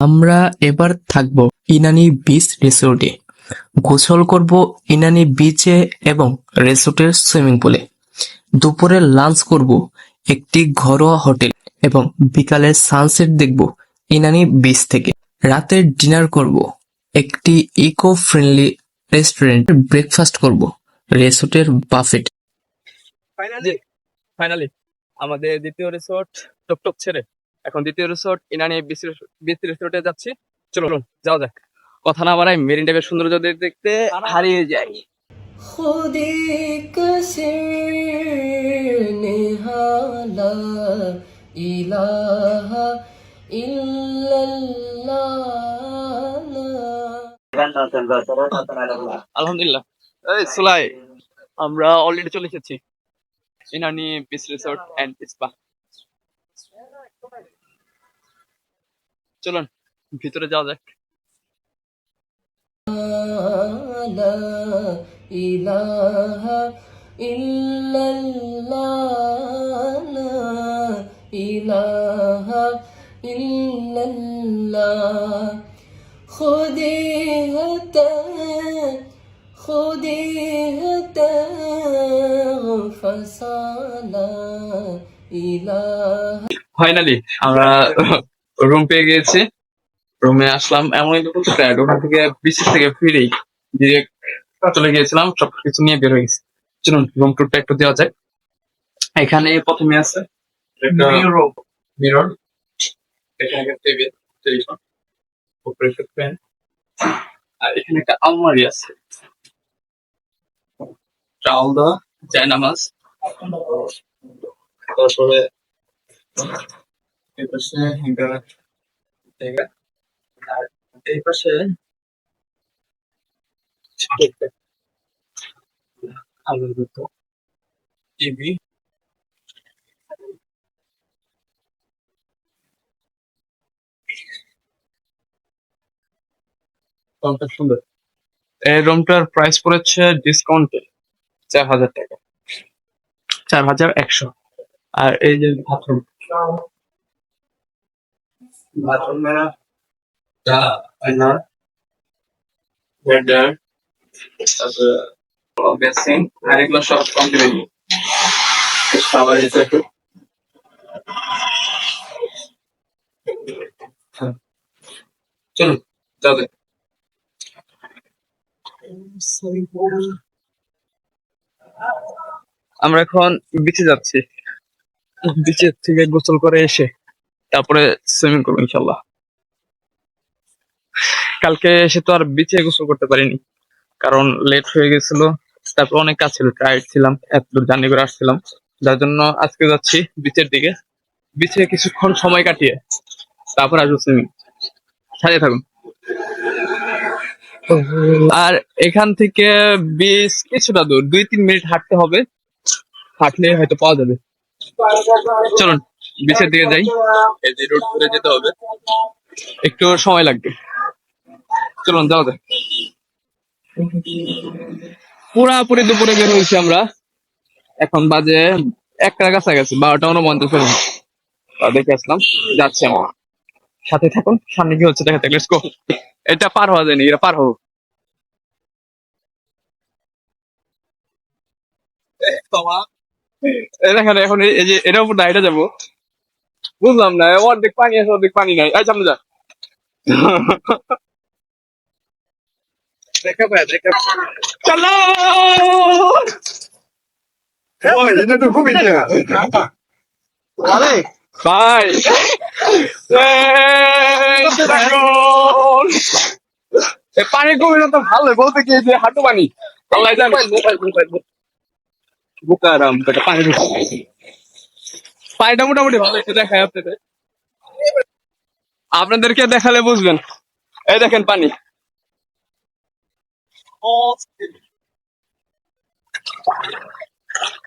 আমরা এবার থাকব ইনানি বিচ রিসোর্টে। গোসল করব ইনানি বিচে এবং রিসোর্টের সুইমিং পুলে। দুপুরে লাঞ্চ করব একটি ঘরোয়া হোটেল এবং বিকালে সানসেট দেখব ইনানি বিচ থেকে। রাতের ডিনার করব একটি ইকো ফ্রেন্ডলি রেস্টুরেন্ট। ব্রেকফাস্ট করব রিসোর্টের বাফেট। ফাইনালি ফাইনালি, আমাদের দ্বিতীয় রিসোর্ট টকটক ছেড়ে। এখন দ্বিতীয় রিসোর্ট ইনানি বিস্তৃত রিসোর্টে যাচ্ছি। চলো চলুন যাওয়া যাক। কথা না বাড়াই মেরিন ড্রাইভের সৌন্দর্য দেখতে হারিয়ে যাই খুদি কসে নেহালা ইলাহা আলহামদুলিল্লাহ। এই সুলাই আমরা অলরেডি চলে এসেছি। Inani beach resort and spa চলুন ভিতরে যাওয়া যাক। ইলাহা ইল্লাল্লাহ ইলাহা ইল্লাল্লাহ। খুদে হতা খুদে হতা ফাসালা ইলাহা। ফাইনালি আমরা রুম পেয়ে গিয়েছি। রুমে আসলাম এমন টায়ার্ড ওখান থেকে বিসিস থেকে ফিরেই ডিরেক্ট চলে গিয়েছিলাম সবকিছু নিয়ে বের হয়ে গেছি। চলুন রুম টুরটা একটু দেওয়া যায় এখানে প্রথমে আছে মিরর এখানে একটা টেবিল টেলিফোন উপরে একটা ফ্যান আর এখানে একটা আলমারি আছে। দেওয়া তারপরে এই পাশে হ্যাঙ্গার এই পাশে ছোট মতো টিভি রুমটা সুন্দর। এই রুমটার প্রাইস পড়েছে ডিসকাউন্টে চার হাজার টাকা। চার হাজার একশো। আর এই যে বাথরুম বাথরুমে। যা আয়না বেডার তারপরে বেসিন আর এগুলো সব কমপ্লিমেন্ট খাবার হিসেবে হ্যাঁ। চলুন যাবে আমরা এখন বিচে যাচ্ছি। বিচে থেকে গোসল করে এসে তারপরে সুইমিং করব ইনশাল্লাহ কালকে এসে তো আর বিচে গোসল করতে পারিনি। কারণ লেট হয়ে গেছিল, তারপর অনেক কাজ ছিল টায়ার্ড ছিলাম, এত দূর জার্নি করে আসছিলাম। যার জন্য আজকে যাচ্ছি বিচের দিকে। বিচে কিছুক্ষণ সময় কাটিয়ে, তারপর আসব সুইমিং সাথে থাকুন। আর এখান থেকে বিচ কিছুটা দূর, দুই তিন মিনিট হাঁটতে হবে। হাঁটলে হয়তো পাওয়া যাবে। চলুন। বিচের দিকে যাই। এই যে রোড করে যেতে হবে। একটু সময় লাগবে। চলুন যাওয়া যাক। পুরাপুরি দুপুরে বের হয়েছি আমরা। এখন বাজে একটার কাছাকাছি বারোটা উনপঞ্চাশ দেখে আসলাম যাচ্ছি আমরা। সাথে থাকুন সামনে কি হচ্ছে দেখা গো এটা পার হওয়া যায়নি এটা পার হোক দেখেন এখন এই এই যে এটার উপর দাঁড়িয়ে যাব। বুঝলাম না অর্ধেক পানি আছে অর্ধেক পানি নাই। এই সামনে যা। দেখা পায় দেখা চলো! খুবই ভাই। পানি কমে তো ভালো বলতে কি যে হাঁটু পানি? আল্লাহ জানে। বুকারাম বেটা পানি পানিটা মোটামুটি ভালো, একটু দেখায় আপনাদের। আপনাদেরকে দেখালে বুঝবেন। এই দেখেন পানি।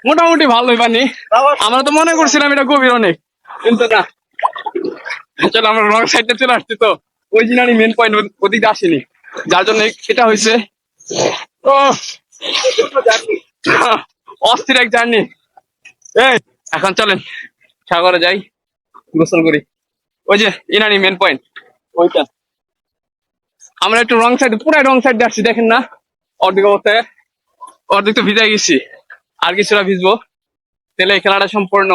মোটামুটি ভালোই পানি। আমরা তো মনে করছিলাম এটা গভীর অনেক, কিন্তু না। চলো, আমরা রং সাইডে চলে আসছি তো। ওই জিনারি মেন পয়েন্ট ওদিকে আসেনি। যার জন্য এটা হয়েছে। ও অস্থির এক জার্নি। এই, এখন চলেন। সাগরে যাই, গোসল করি। ওই যে, ইনানি মেন পয়েন্ট ওইটা। আমরা একটু রং সাইড পুরাই রং সাইড আসছি, দেখেন না? অর্ধেক অবস্থায়, অর্ধেক তো ভিজে গেছি। আর কিছুটা ভিজবো। তাহলে খেলাটা সম্পূর্ণ।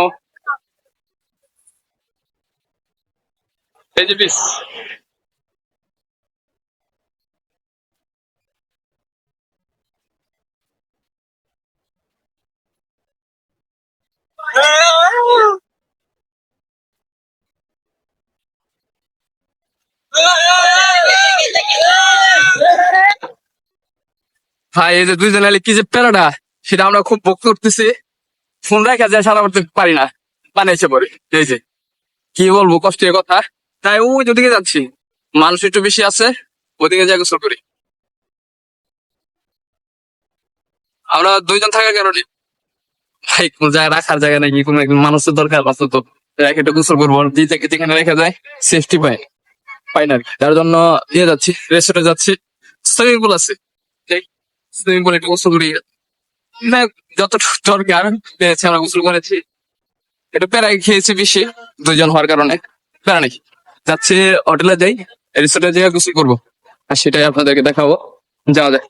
এই যে ভাই, এই যে দুইজন এলে কি যে প্যারাটা সেটা আমরা খুব ভোগ করতেছি। ফোন রেখা যায় সারা করতে পারি না, বানাইছে পরে, এই যে। কি বলব কষ্টের কথা। তাই ওই যে ওদিকে যাচ্ছি। মানুষ একটু বেশি আছে, ওদিকে যাই গোসল করি। আমরা দুইজন থাকার কারণে ভাই, কোন জায়গায় রাখার জায়গা নাকি কোনো একজন মানুষের দরকার আছে তো। রেখে একটু গোসল করব যেখানে রেখা যায় সেফটি পায় পাই না যার জন্য ইয়ে যাচ্ছি রেস্টুরেন্টে যাচ্ছি। সুইমিং পুল আছে। সুইমিং পুল একটু গোসল করি। না, যতটুকু দরকার পেয়েছি আমরা গোসল করেছি। একটু প্যারা খেয়েছি বেশি, দুইজন হওয়ার কারণে। প্যারা নাকি? যাচ্ছি হোটেলে যাই রিসোর্টে যাই গোসল করব। আর সেটাই আপনাদেরকে দেখাবো। যাওয়া যাক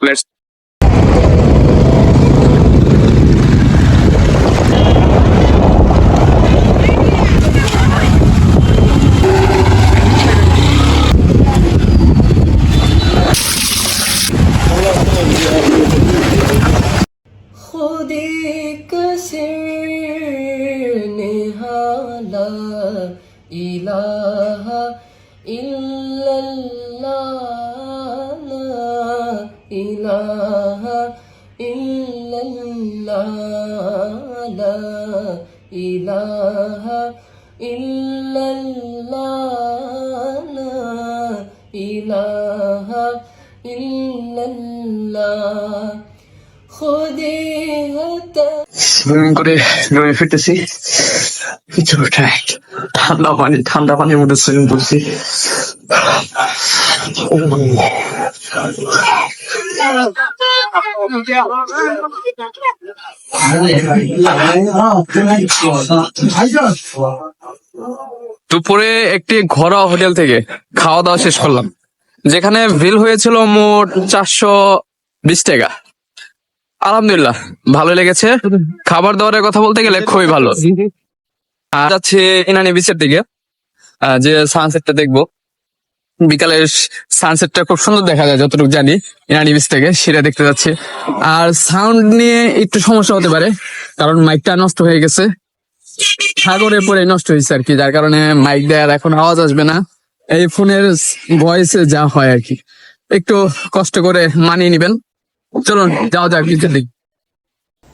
illallah ilaha illallah খুদে সুইমিং করে নেমে ফিরতেছি। কিছুটা ঠান্ডা পানি, ঠান্ডা পানির মধ্যে সুইমিং করছি। দুপুরে একটি ঘরোয়া হোটেল থেকে খাওয়া দাওয়া শেষ করলাম, যেখানে বিল হয়েছিল মোট চারশো বিশ টাকা। আলহামদুলিল্লাহ ভালো লেগেছে। খাবার দাবারের কথা বলতে গেলে খুবই ভালো। আর যাচ্ছে ইনানি বিচের দিকে যে সানসেটটা দেখব। বিকালের সানসেটটা খুব সুন্দর দেখা যায়, যতটুকু জানি ইনানি বিচ থেকে, সেটা দেখতে যাচ্ছি। আর সাউন্ড নিয়ে একটু সমস্যা হতে পারে, কারণ মাইকটা নষ্ট হয়ে গেছে। সাগরে পরে নষ্ট হয়েছে আর কি, যার কারণে মাইক দেওয়ার এখন আওয়াজ আসবে না। এই ফোনের ভয়েসে যা হয় আর কি। একটু কষ্ট করে মানিয়ে নিবেন। চলুন, যাওয়া যাক দিকে।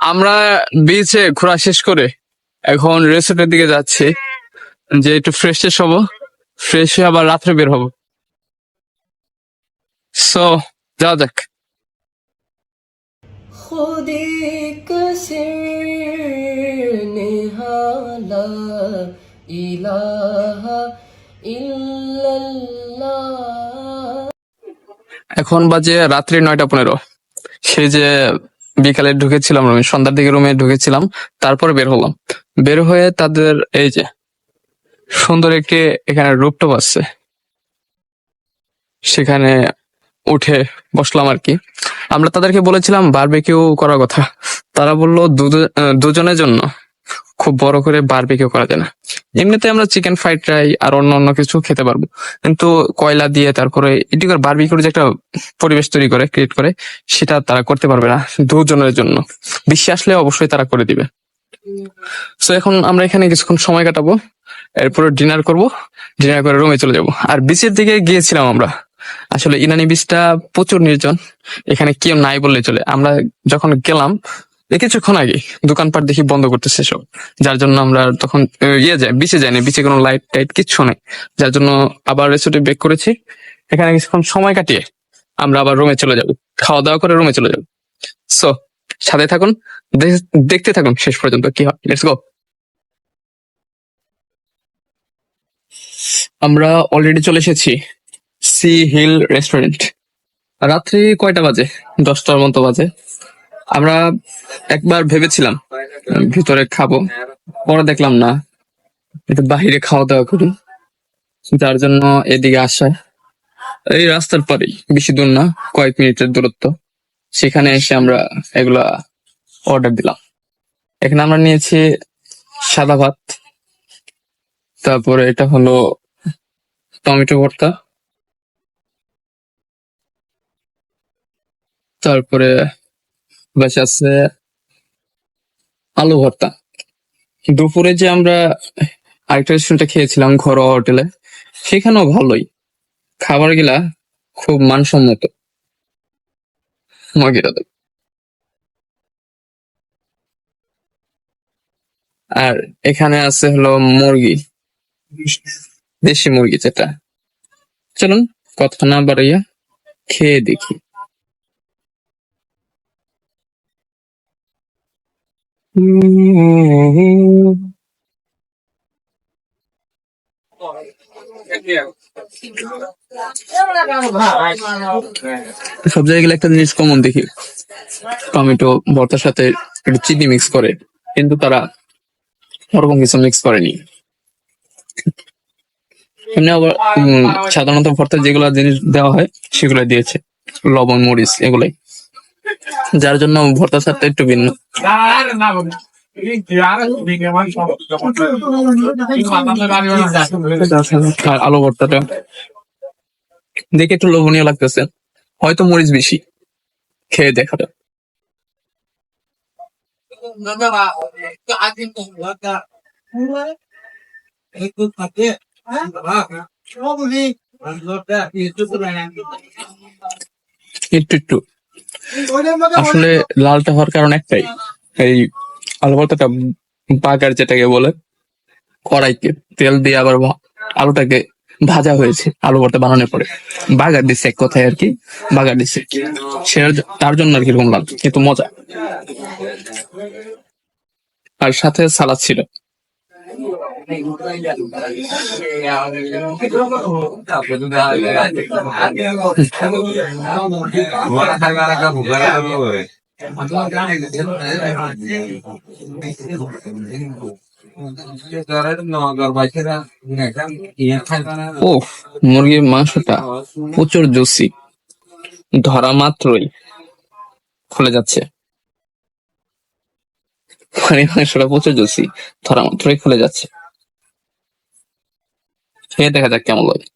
আমরা বিচে ঘোরা শেষ করে এখন রেসোর্টের দিকে যাচ্ছি যে একটু ফ্রেশ শেষ হব ফ্রেশ হয়ে আবার রাত্রে বের হব। সো যাওয়া যাক। এখন বাজে রাত্রি নয়টা পনেরো। সেই যে বিকালে ঢুকেছিলাম রুমে সন্ধ্যার দিকে রুমে ঢুকেছিলাম, তারপরে বের হলাম। বের হয়ে তাদের এই যে সুন্দর একটি এখানে রুপটপ আছে। সেখানে উঠে বসলাম আর কি। আমরা তাদেরকে বলেছিলাম বারবেকিউ করার কথা। তারা বলল দুজ- দুজনের জন্য খুব বড় করে বারবেকিউ করা যায় না। এমনিতে আমরা চিকেন ফ্রাইড রাই আর অন্য অন্য কিছু খেতে পারব। কিন্তু কয়লা দিয়ে তারপরে এটি করে বারবিকিউর যে একটা পরিবেশ তৈরি করে ক্রিয়েট করে, সেটা তারা করতে পারবে না দুজনের জন্য। বিশ্বে আসলে অবশ্যই তারা করে দিবে। সো এখন আমরা এখানে কিছুক্ষণ সময় কাটাবো, এরপরে ডিনার করব ডিনার করে রুমে চলে যাব। আর বিচের দিকে গিয়েছিলাম আমরা। আসলে ইনানি বিচটা প্রচুর নির্জন। এখানে কেউ নাই বললে চলে। আমরা যখন গেলাম কিছুক্ষণ আগে দোকানপাট দেখি বন্ধ করতেছে সব। যার জন্য আমরা তখন ইয়ে যায়, বিচে যাইনি, বিচে কোনো লাইট টাইট কিচ্ছু নেই। যার জন্য আবার রেস্টুরেন্টে বেক করেছি। এখানে কিছুক্ষণ সময় কাটিয়ে আমরা আবার রুমে চলে যাব। খাওয়া দাওয়া করে রুমে চলে যাব। সো সাথে থাকুন দেখতে থাকুন শেষ পর্যন্ত কি হয়। লেটস গো আমরা অলরেডি চলে এসেছি সি হিল রেস্টুরেন্ট রাত্রি কয়টা বাজে? দশটার মতো বাজে। আমরা একবার ভেবেছিলাম ভিতরে খাব। পরে দেখলাম না এটা বাহিরে খাওয়া দাওয়া করি। যার জন্য এদিকে আসা। এই রাস্তার পরেই, বেশি দূর না, কয়েক মিনিটের দূরত্ব। সেখানে এসে আমরা এগুলা অর্ডার দিলাম। এখানে আমরা নিয়েছি সাদা ভাত। তারপরে এটা হলো টমেটো ভর্তা। তারপরে বাস আছে আলু ভর্তা। দুপুরে যে আমরা আরেকটা রেস্টুরেন্টে খেয়েছিলাম, ঘরোয়া হোটেলে, সেখানেও ভালোই। খাবারগুলা খুব মানসম্মত। আর এখানে আছে হলো মুরগি। দেশি মুরগি যেটা। চলুন, কথা না বাড়াইয়া খেয়ে দেখি। সব জায়গায় একটা জিনিস কমন দেখি। টমেটো, ভর্তার সাথে একটু চিনি মিক্স করে। কিন্তু তারা ওরকম কিছু মিক্স করেনি। এমনি আবার সাধারণত ভর্তা যেগুলো জিনিস দেওয়া হয় সেগুলো দিয়েছে। লবণ, মরিচ, এগুলাই। যার জন্য ভর্তার সাথে একটু ভিন্ন। আর ভর্তাটা। দেখে একটু লোভনীয় লাগতেছে। হয়তো মরিচ বেশি। খেয়ে দেখাটা একটু একটু। আসলে লালটা হওয়ার কারণ একটাই। এই আলু ভর্তাটা বাগার যেটাকে বলে কড়াইকে তেল দিয়ে আবার আলুটাকে ভাজা হয়েছে আলু ভর্তা বানানোর পরে। বাগার দিচ্ছে এক কথায় আর কি বাগার দিচ্ছে সেটার জ- তার জন্য আর কি এরকম লাল কিন্তু মজা। আর সাথে সালাদ ছিল। মুরগির মাংসটা প্রচুর জুসি ধরা মাত্রই খুলে যাচ্ছে। মাংসটা প্রচুর জুসি ধরা মাত্রই খুলে যাচ্ছে। খেয়ে দেখা যাক কেমন লাগে।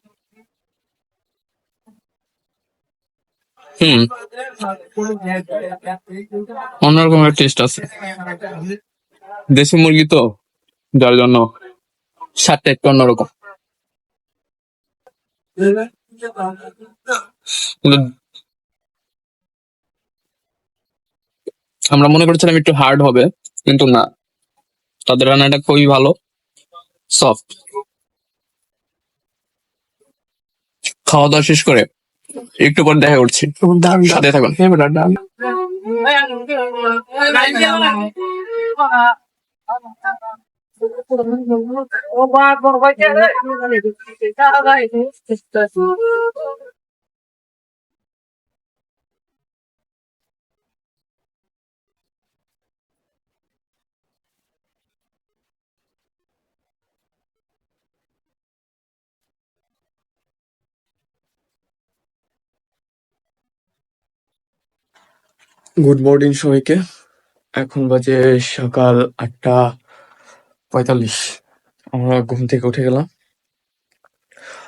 হুম। অন্যরকম একটা টেস্ট আছে। দেশি মুরগি তো, যার জন্য স্বাদটা একটু অন্যরকম। আমরা মনে করেছিলাম একটু হার্ড হবে, কিন্তু না। তাদের রান্নাটা খুবই ভালো সফট খাওয়া দাওয়া শেষ করে একটু পর দেখা করছি। সাথে থাকুন। গুড মর্নিং সবাইকে। এখন বাজে সকাল আটটা পঁয়তাল্লিশ। আমরা ঘুম থেকে উঠে গেলাম।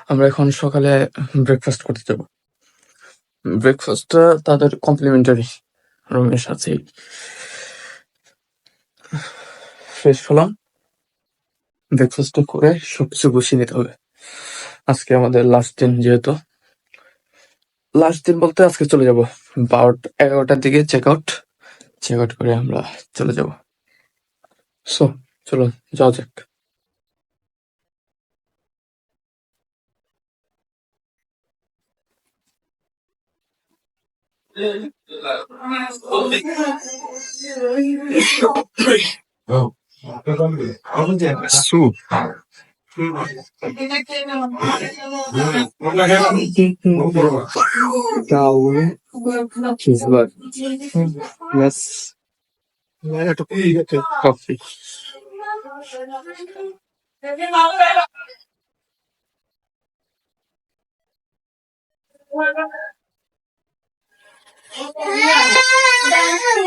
আমরা এখন সকালে ব্রেকফাস্ট করতে যাব। ব্রেকফাস্টটা তাদের কমপ্লিমেন্টারি রুমের সাথেই। ফ্রেশ হলাম। ব্রেকফাস্টটা করে সবকিছু গুছিয়ে নিতে হবে। আজকে আমাদের লাস্ট দিন যেহেতু। লাস্ট দিন বলতে আজকে চলে যাব। বারোটা এগারোটার দিকে চেক আউট চেক আউট করে আমরা চলে যাব সো চলো যাওয়া যাক Soup. Coffee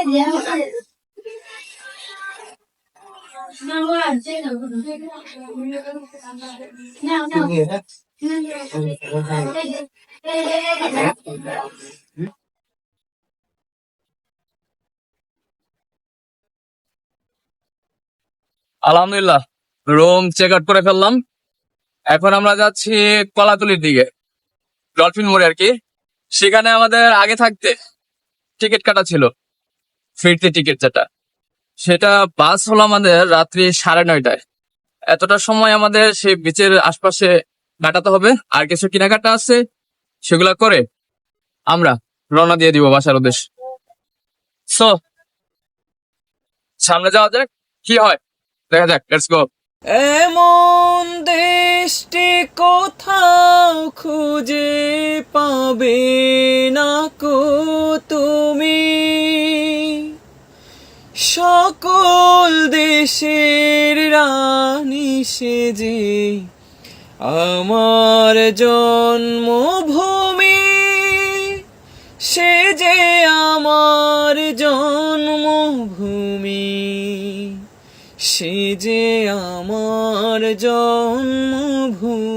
Yeah. আলহামদুলিল্লাহ, রুম চেক আউট করে ফেললাম। এখন আমরা যাচ্ছি কলাতলির দিকে, ডলফিন মোড়ে আর কি। সেখানে আমাদের আগে থাকতে টিকিট কাটা ছিল, ফিরতে টিকিট যেটা। সেটা বাস হলো আমাদের রাত্রি সাড়ে নয়টায়। এতটা সময় আমাদের সেই বিচের আশপাশে কাটাতে হবে। আর কিছু কেনাকাটা আছে, সেগুলা করে আমরা রওনা দিয়ে দিব বাসার উদ্দেশ্যে। সো সামনে যাওয়া যাক, কি হয়? দেখা যাক লেটস গো এমন দেশটি কোথাও খুঁজে পাবে না সকল দেশের রানী সেজে আমার জন্মভূমি সে যে আমার জন্মভূমি সে যে আমার জন্মভূমি।